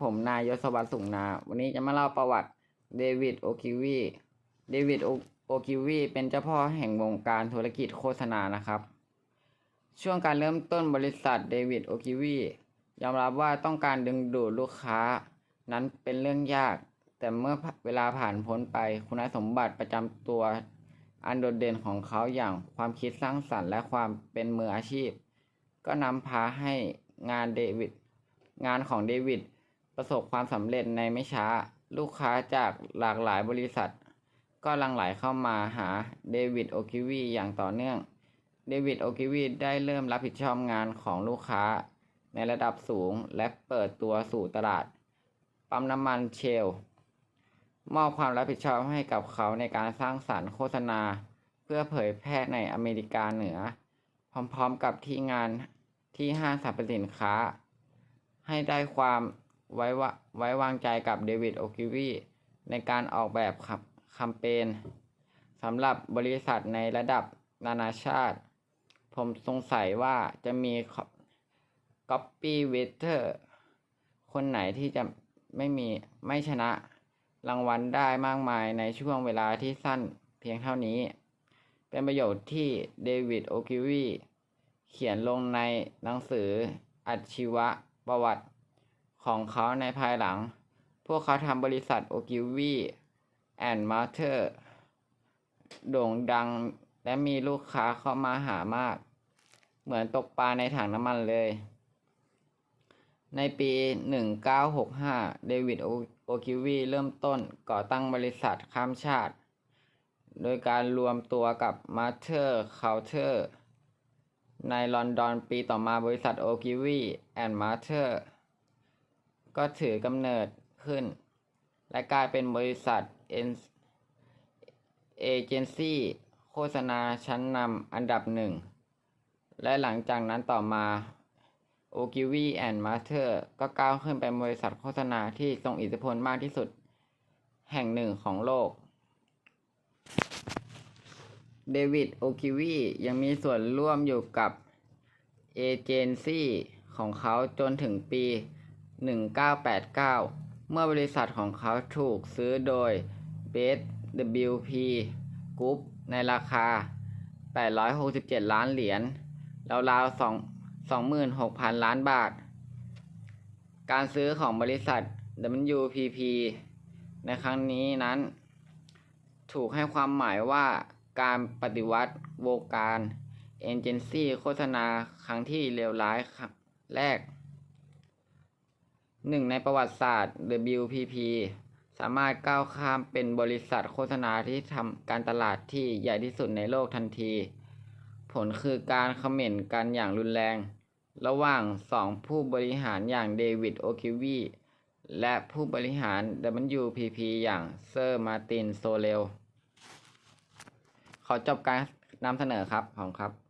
ผมนายยศวัตรสุงนา วันนี้จะมาเล่าประวัติเดวิดโอคิวีเดวิดโอคิวีเป็นเจ้าพ่อแห่งวงการธุรกิจโฆษณานะครับ ช่วงการเริ่มต้นบริษัทเดวิดโอคิวียอมรับว่าต้องการดึงดูดลูกค้า นั้นเป็นเรื่องยาก แต่เมื่อเวลาผ่านพ้นไปคุณสมบัติประจำตัวอันโดดเด่นของเขาอย่างความคิดสร้างสรรค์และความเป็นมืออาชีพ ก็นำพาให้งานเดวิดงานของเดวิด ประสบความสำเร็จในไม่ช้า ลูกค้าจากหลากหลายบริษัท ก็ลังไหลเข้ามาหาเดวิดโอคิวีอย่างต่อเนื่อง เดวิดโอคิวีได้เริ่มรับผิดชอบงานของลูกค้า ในระดับสูงและเปิดตัวสู่ตลาด ปั๊มน้ำมันเชล มอบความรับผิดชอบให้กับเขาในการสร้างสรรค์โฆษณา เพื่อเผยแพร่ในอเมริกาเหนือ พร้อมๆกับที่งานที่ห้างสรรพสินค้า ให้ได้ความ ไว้วะไว้วางใจกับเดวิดโอคิวีในการออกแบบแคมเปญสำหรับบริษัทในระดับนานาชาติ ผมสงสัยว่าจะมีก๊อปปี้เวเตอร์คนไหนที่จะไม่มีไม่ชนะรางวัลได้มากมายในช่วงเวลาที่สั้นเพียงเท่านี้ เป็นประโยชน์ที่เดวิดโอคิวีเขียนลงในหนังสืออัจชีวประวัติ ของเขาในภายหลัง พวกเขาทำบริษัทโอคิวีแอนด์มาเธอร์โด่งดังและมีลูกค้าเข้ามาหามาก เหมือนตกปลาในถังน้ำมันเลย ในปี 1965 เดวิดโอคิวีเริ่มต้นก่อตั้งบริษัทข้ามชาติ โดยการรวมตัวกับมาเธอร์เคาเทอร์ในลอนดอนปีต่อมาบริษัทโอคิวีแอนด์มาเธอร์ ก็ถือกำเนิดขึ้น และกลายเป็นบริษัทเอเจนซี่โฆษณาชั้นนำอันดับหนึ่ง และหลังจากนั้นต่อมา o g i v y and Master ก็ก้าวขึ้นเป็นบริษัทโฆษณาที่ทรงอิทธิพลมากที่สุดแห่งหนึ่งของโลก เดวิดโอคิวียังมีส่วนร่วมอยู่กับเอเจนซี่ของเขาจนถึงปี 1989 เมื่อบริษัทของเขาถูกซื้อโดย b e s WP Group ในราคา 867 ล้านเหรียญราวๆ2 26,000 ล้านบาท การซื้อของบริษัท WPP ในครั้งนี้นั้น ถูกให้ความหมายว่าการปฏิวัติวงการเอเจนซี่โฆษณาครั้งที่เลวร้ายครั้งแรก หนึ่งในประวัติศาสตร์ WPP สามารถก้าวข้ามเป็นบริษัทโฆษณาที่ทำการตลาดที่ใหญ่ที่สุดในโลกทันที ผลคือการคอมเมนต์กันอย่างรุนแรง ระหว่างสองผู้บริหารอย่างเดวิดโอคิวีและผู้บริหาร WPP อย่างเซอร์มาตินโซเลลขอจบการนำเสนอครับ ขอบคุณครับ